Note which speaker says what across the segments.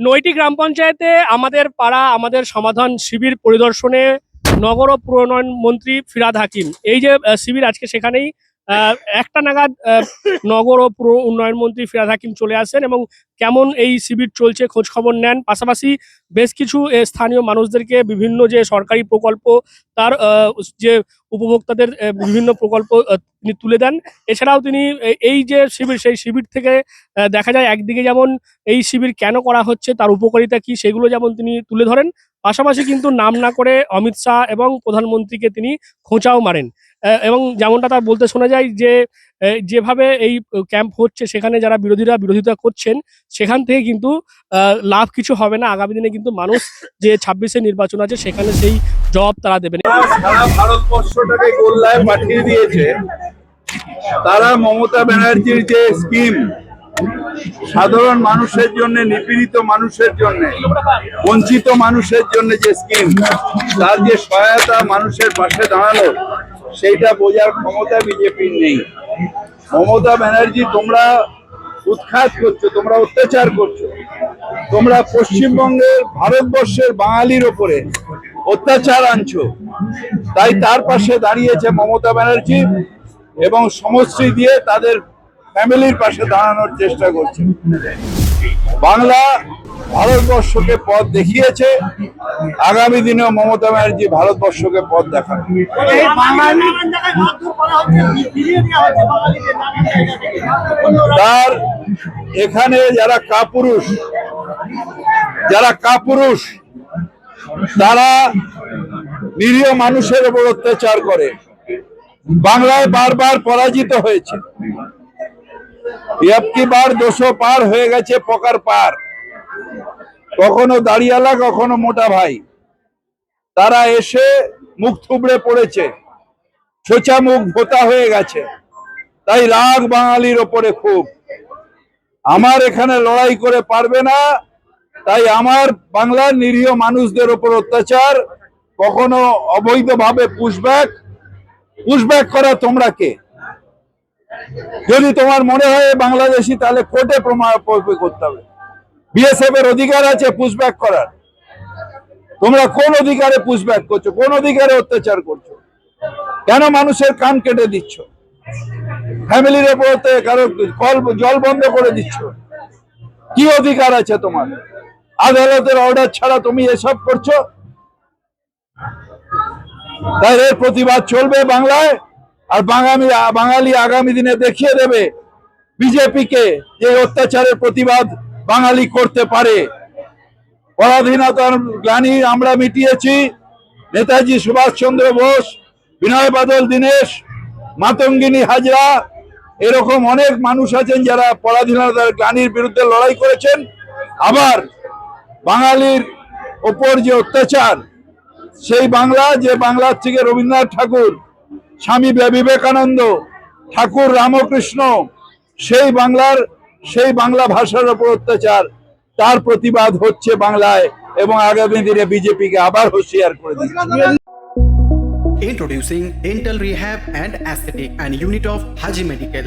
Speaker 1: নয়টি গ্রাম পঞ্চায়েতে আমাদের পাড়া, আমাদের সমাধান শিবির পরিদর্শনে নগর ও প্রণয়ন মন্ত্রী ফিরাদ হাকিম। এই যে শিবির আজকে সেখানেই একটা নাগাদ নগর ও পুর উন্নয়ন মন্ত্রী ফিরাদ হাকিম চলে আসেন এবং কেমন এই শিবির চলছে খোঁজ খবর নেন। পাশাপাশি বেশ কিছু স্থানীয় মানুষদেরকে বিভিন্ন যে সরকারি প্রকল্প, তার যে উপভোক্তাদের বিভিন্ন প্রকল্প তিনি তুলে দেন। এছাড়াও তিনি এই যে শিবির, সেই শিবির থেকে দেখা যায় একদিকে যেমন এই শিবির কেন করা হচ্ছে, তার উপকারিতা কি, সেগুলো যেমন তিনি তুলে ধরেন। পাশাপাশি কিন্তু নাম না করে অমিত শাহ এবং প্রধানমন্ত্রীকে তিনি খোঁচাও মারেন। এবং যেমনটা তার বলতে শোনা যায় যে যেভাবে এই ক্যাম্প হচ্ছে, সেখানে যারা বিরোধীরা বিরোধিতা করছেন, সেখান থেকে কিন্তু লাভ কিছু হবে না। আগামী দিনে কিন্তু মানুষ যে ছাব্বিশে নির্বাচন আছে, সেখানে সেই জবাব তারা দেবেন
Speaker 2: ভারতবর্ষটাকে গোল্লায় পাঠিয়ে দিয়েছে। তারা মমতা ব্যানার্জির যে স্কিম সাধারণ মানুষের জন্য, নিপীড়িত মানুষের জন্য, বঞ্চিত মানুষের জন্য যে স্কিম তার যে সহায়তা মানুষের পাশে দাঁড়ানো সেইটা বোঝার ক্ষমতা বিজেপির নেই। মমতা ব্যানার্জি, তোমরা উৎখাত করছ, তোমরা অত্যাচার করছ। তোমরা পশ্চিমবঙ্গের ভারতবর্ষের বাঙালির ওপরে অত্যাচার আনছো। তাই তার পাশে দাঁড়িয়েছে মমতা ব্যানার্জি এবং সমশ্রী দিয়ে তাদের ফ্যামিলির পাশে দাঁড়ানোর চেষ্টা করছে। বাংলা ভারতবর্ষকে পথ দেখিয়েছে। আগামী দিনেও মমতা ব্যানার্জি ভারতবর্ষকে পথ দেখাবে।
Speaker 3: থেকে
Speaker 2: তার এখানে যারা কাপুরুষ যারা কাপুরুষ তারা নিরীহ মানুষের উপর অত্যাচার করে। বাংলায় বারবার পরাজিত হয়েছে। কি বার দুশো পার হয়ে গেছে পকার পার। কখনো দাঁড়িয়ালা, কখনো মোটা ভাই। তারা এসে মুখ থুবড়ে পড়েছে। ছোচা মুখ ভোতা হয়ে গেছে। তাই রাগ বাঙালির ওপরে খুব। আমার এখানে লড়াই করে পারবে না। তাই আমার বাংলার নিরীহ মানুষদের ওপর অত্যাচার। কখনো অবৈধভাবে পুশব্যাক পুশব্যাক করা তোমরা কে? যদি তোমার মনে হয় বাংলাদেশি, তাহলে কোর্টে প্রমাণ করতে হবে। বিএসএফ এর অধিকার আছে পুশব্যাক করার। তোমরা কোন অধিকারে পুশব্যাক করছ? কোন অধিকারে অত্যাচার করছ? কেন মানুষের কান কেটে দিচ্ছ? ফ্যামিলির উপরতে কারও কল জল বন্ধ করে দিচ্ছ? কি অধিকার আছে তোমার? আদালতের অর্ডার ছাড়া তুমি এসব করছ? তাই এর প্রতিবাদ চলবে বাংলায়। আর বাঙালি বাঙালি আগামী দিনে দেখিয়ে দেবে বিজেপিকে যে অত্যাচারের প্রতিবাদ বাঙালি করতে পারে। পরাধীনতার গ্লানি আমরা মিটিয়েছি। নেতাজি সুভাষচন্দ্র বোস, বিনয় বাদল, দীনেশ, মাতঙ্গিনী হাজরা, এরকম অনেক মানুষ আছেন যারা পরাধীনতার গ্লানির বিরুদ্ধে লড়াই করেছেন। আবার বাঙালির ওপর যে অত্যাচার, সেই বাংলা, যে বাংলার থেকে রবীন্দ্রনাথ ঠাকুর স্বামী বিবেকানন্দ, ঠাকুর রামকৃষ্ণ, সেই বাংলার, সেই বাংলা ভাষার উপর অত্যাচার, তার প্রতিবাদ হচ্ছে বাংলায় এবং আগামী দিনে বিজেপিকে আবার হুঁশিয়ার করে দিচ্ছে
Speaker 4: Introducing Dental Rehab and Aesthetic and Unit of Haji Medical.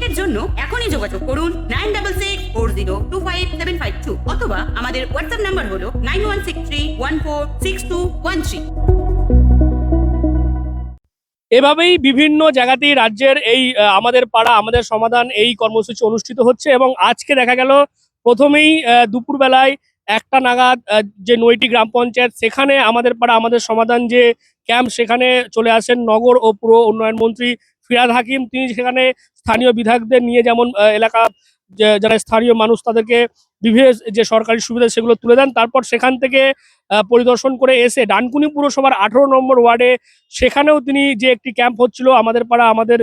Speaker 5: অ্যাপয়েন্টমেন্টের জন্য এখনই যোগাযোগ করুন nine double six four zero two five seven five two অথবা আমাদের হোয়াটসঅ্যাপ নাম্বার হলো nine one six three one four six two one three.
Speaker 1: এভাবেই বিভিন্ন জায়গাতেই রাজ্যের এই আমাদের পাড়া, আমাদের সমাধান এই কর্মসূচি অনুষ্ঠিত হচ্ছে এবং আজকে দেখা গেল প্রথমেই দুপুরবেলায় একটা নাগাদ যে নয়টি গ্রাম পঞ্চায়েত, সেখানে আমাদের পাড়া, আমাদের সমাধান যে ক্যাম্প, সেখানে চলে আসেন নগর ও পুর উন্নয়ন মন্ত্রী ফিরাদ হাকিম, তিনি সেখানে স্থানীয় বিধায়কদের নিয়ে যেমন এলাকা যারা স্থানীয় মানুষ তাদেরকে বিভিন্ন যে সরকারি সুবিধা সেগুলো তুলে দেন, তারপর সেখান থেকে পরিদর্শন করে এসে ডানকুনি পুরসভার আঠারো নম্বর ওয়ার্ডে সেখানেও তিনি যে একটি ক্যাম্প হচ্ছিল, আমাদের পাড়া, আমাদের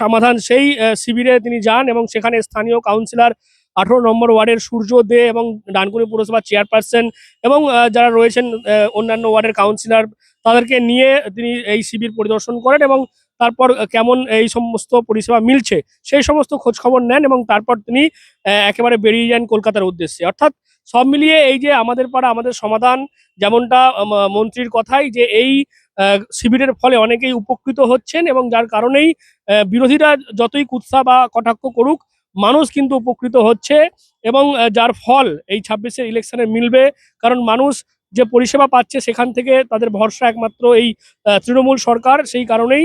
Speaker 1: সমাধান, সেই শিবিরে তিনি যান এবং সেখানে স্থানীয় কাউন্সিলর আঠারো নম্বর ওয়ার্ডের সূর্য দে এবং ডানকুনি পুরসভার চেয়ারপারসন এবং যারা রয়েছেন অন্যান্য ওয়ার্ডের কাউন্সিলর, তাদেরকে নিয়ে তিনি এই শিবির পরিদর্শন করেন এবং তারপর কেমন এই সমস্ত পরিষেবা মিলছে, সেই সমস্ত খবর নেন এবং তারপর তিনি একেবারে বেরিয়ে যান কলকাতার উদ্দেশ্যে। অর্থাৎ সব মিলিয়ে এই যে আমাদের পাড়া, আমাদের সমাধান যেমনটা মন্ত্রীর কথাই যে এই শিবিরের ফলে অনেকেই উপকৃত হচ্ছেন এবং যার কারণেই বিরোধীরা যতই কুৎসা বা কটাক্ষ করুক, মানুষ কিন্তু উপকৃত হচ্ছে এবং যার ফল এই ছাব্বিশের ইলেকশনে মিলবে। কারণ মানুষ যে পরিষেবা পাচ্ছে সেখান থেকে তাদের ভরসা একমাত্র এই তৃণমূল সরকার। সেই কারণেই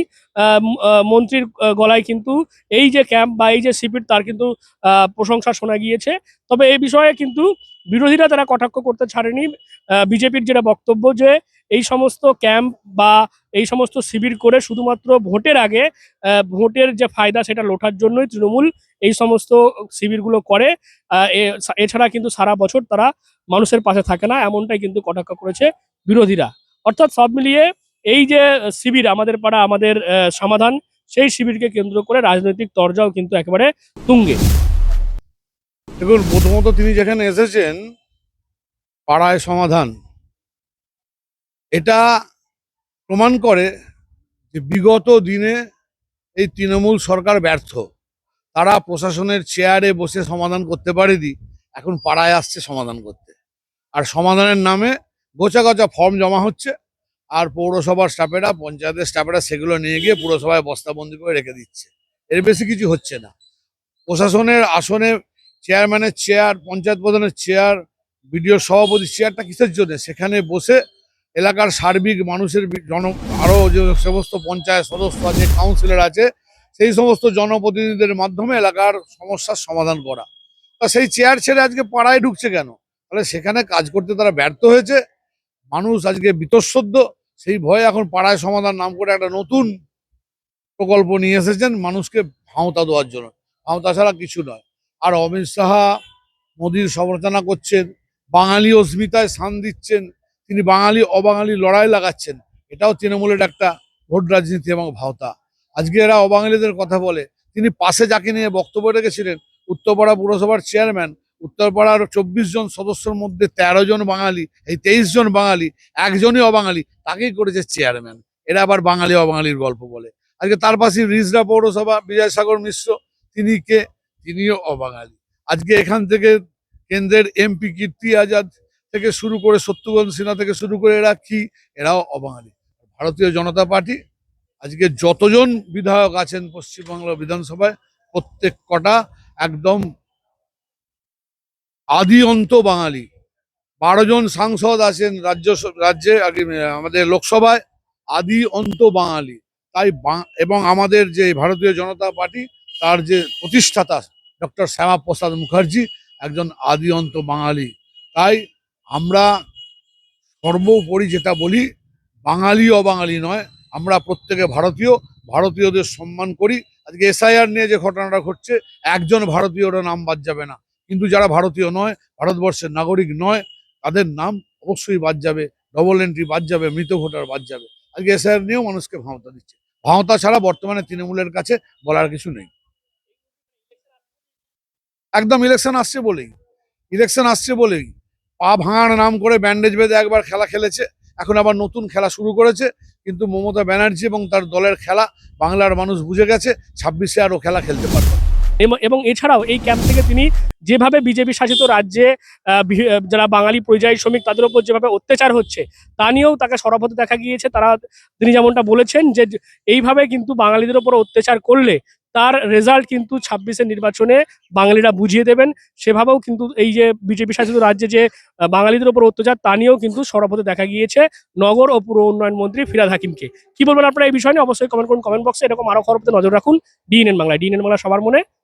Speaker 1: মন্ত্রীর গলায় কিন্তু এই যে ক্যাম্প বা এই যে শিবির, তার কিন্তু প্রশংসা শোনা গিয়েছে। তবে এই বিষয়ে কিন্তু বিরোধীরা তারা কটাক্ষ করতে ছাড়েনি। বিজেপির যেটা বক্তব্য যে এই সমস্ত ক্যাম্প বা এই সমস্ত শিবির করে শুধুমাত্র ভোটের আগে ভোটের যে ফায়দা সেটা লোটার জন্যই তৃণমূল এই সমস্ত শিবিরগুলো করে। এছাড়া কিন্তু সারা বছর তারা মানুষের পাশে থাকে না, এমনটাই কিন্তু কটাক্ষ করেছে বিরোধীরা। অর্থাৎ সব মিলিয়ে এই যে শিবির আমাদের পাড়া, আমাদের সমাধান, সেই শিবিরকে কেন্দ্র করে রাজনৈতিক তরজাও কিন্তু একেবারে তুঙ্গে।
Speaker 6: দেখুন, প্রথমত তিনি যেখানে এসেছেন, পাড়ায় সমাধান। এটা প্রমাণ করে যে বিগত দিনে এই তৃণমূল সরকার ব্যর্থ। তারা প্রশাসনের চেয়ারে বসে সমাধান করতে পারেনি, এখন পাড়ায় আসছে সমাধান করতে। আর সমাধানের নামে গোছা গোছা ফর্ম জমা হচ্ছে, আর পৌরসভার স্টাফেরা পঞ্চায়েতের স্টাফেরা সেগুলো নিয়ে গিয়ে পুরসভায় বস্তাবন্দি করে রেখে দিচ্ছে। এর বেশি কিছু হচ্ছে না। প্রশাসনের আসনে চেয়ারম্যানের চেয়ার পঞ্চায়েত প্রধানের চেয়ার বিডিও সভাপতির চেয়ারটা কিসের জন্য? সেখানে বসে এলাকার সার্বিক মানুষের জন আরও যে সমস্ত পঞ্চায়েত সদস্য আছে কাউন্সিলর আছে, সেই সমস্ত জনপ্রতিনিধিদের মাধ্যমে এলাকার সমস্যার সমাধান করা। তা সেই চেয়ার ছেড়ে আজকে পাড়ায় ঢুকছে কেন? তাহলে সেখানে কাজ করতে তারা ব্যর্থ হয়েছে। মানুষ আজকে বিতঃসদ্য সেই ভয়ে এখন পাড়ায় সমাধান নাম করে একটা নতুন প্রকল্প নিয়ে এসেছেন মানুষকে ভাঁওতা দেওয়ার জন্য। ভাঁওতা ছাড়া কিছু নয়। আর অমিত সাহা মোদির সমালোচনা করছেন, বাঙালি অস্মিতায় স্থান দিচ্ছেন তিনি বাঙালি, অবাঙালি লড়াই লাগাচ্ছেন। এটাও তৃণমূলের একটা ভোট রাজনীতি এবং ভাওতা। আজকে এরা অবাঙালিদের কথা বলে। তিনি পাশে যাকে নিয়ে বক্তব্য রেখেছিলেন, উত্তরপাড়া পুরসভার চেয়ারম্যান, উত্তরপাড়ার চব্বিশ জন সদস্যর মধ্যে তেরো জন বাঙালি, এই তেইশ জন বাঙালি, একজনই অবাঙালি, তাকেই করেছে চেয়ারম্যান। এরা আবার বাঙালি, অবাঙালির গল্প বলে। আজকে তার পাশে রিজরা পৌরসভা, বিজয়সাগর মিশ্র, তিনি কে? তিনিও অবাঙালি। আজকে এখান থেকে কেন্দ্রের এমপি কীর্তি আজাদ থেকে শুরু করে শত্রুঘ্ন সিনহা থেকে শুরু করে এরা কি? এরাও অবাঙালি। ভারতীয় জনতা পার্টি, আজকে যতজন বিধায়ক আছেন পশ্চিমবাংলা বিধানসভায়, প্রত্যেক কটা একদম আদি অন্ত বাঙালি। বারো জন সাংসদ আছেন রাজ্য রাজ্যে আমাদের লোকসভায়, আদি অন্ত বাঙালি। তাই এবং আমাদের যে ভারতীয় জনতা পার্টি, তার যে প্রতিষ্ঠাতা ডক্টর শ্যামাপ্রসাদ মুখার্জি, একজন আদি অন্ত বাঙালি। তাই আমরা সর্বোপরি যেটা বলি, বাঙালি অবাঙালি নয়, আমরা প্রত্যেকে ভারতীয়, ভারতীয়দের সম্মান করি। আজকে এসআইআর নিয়ে যে ঘটনাটা ঘটছে, একজন ভারতীয়রও নাম বাদ যাবে না। কিন্তু যারা ভারতীয় নয়, ভারতবর্ষের নাগরিক নয়, তাদের নাম অবশ্যই বাদ যাবে ডবল এন্ট্রি বাদ যাবে, মৃত ভোটার বাদ যাবে। আজকে এসআইআর নিয়েও মানুষকে ভাওতা দিচ্ছে। ভাওতা ছাড়া বর্তমানে তৃণমূলের কাছে বলার কিছু নেই। একদম ইলেকশন আসছে বলেই। ইলেকশন আসছে বলেই। পা ভাঙার নাম করে ব্যান্ডেজ বেঁধে একবার খেলা খেলেছে। এখন আবার নতুন খেলা শুরু করেছে। কিন্তু মমতা ব্যানার্জি এবং তার দলের খেলা বাংলার মানুষ বুঝে গেছে, ছাব্বিশে আরও খেলা খেলতে পারবে
Speaker 1: এবং- এছাড়াও এই ক্যাম্প থেকে তিনি যেভাবে বিজেপি শাসিত রাজ্যে যারা বাঙালি পরিযায়ী শ্রমিক তাদের উপর যেভাবে অত্যাচার হচ্ছে, তা নিয়েও তাকে সরব দেখা গিয়েছে। তারা, তিনি যেমনটা বলেছেন যে এইভাবে কিন্তু বাঙালিদের উপর অত্যাচার করলে তার রেজাল্ট কিন্তু ছাব্বিশের নির্বাচনে বাঙালিরা বুঝিয়ে দেবেন। সেভাবেও কিন্তু এই যে বিজেপি শাসিত রাজ্যে যে বাঙালিদের উপর অত্যাচার, তা নিয়েও কিন্তু সরব হতে দেখা গিয়েছে নগর ও পুর উন্নয়ন মন্ত্রী ফিরাদ হাকিমকে। কি বলবেন আপনারা এই বিষয় নিয়ে? অবশ্যই কমেন্ট করুন কমেন্ট বক্সে এরকম আরও খবর নজর রাখুন। ডিএনএন বাংলা ডিএনএন বাংলা সবার মনে।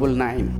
Speaker 7: double nine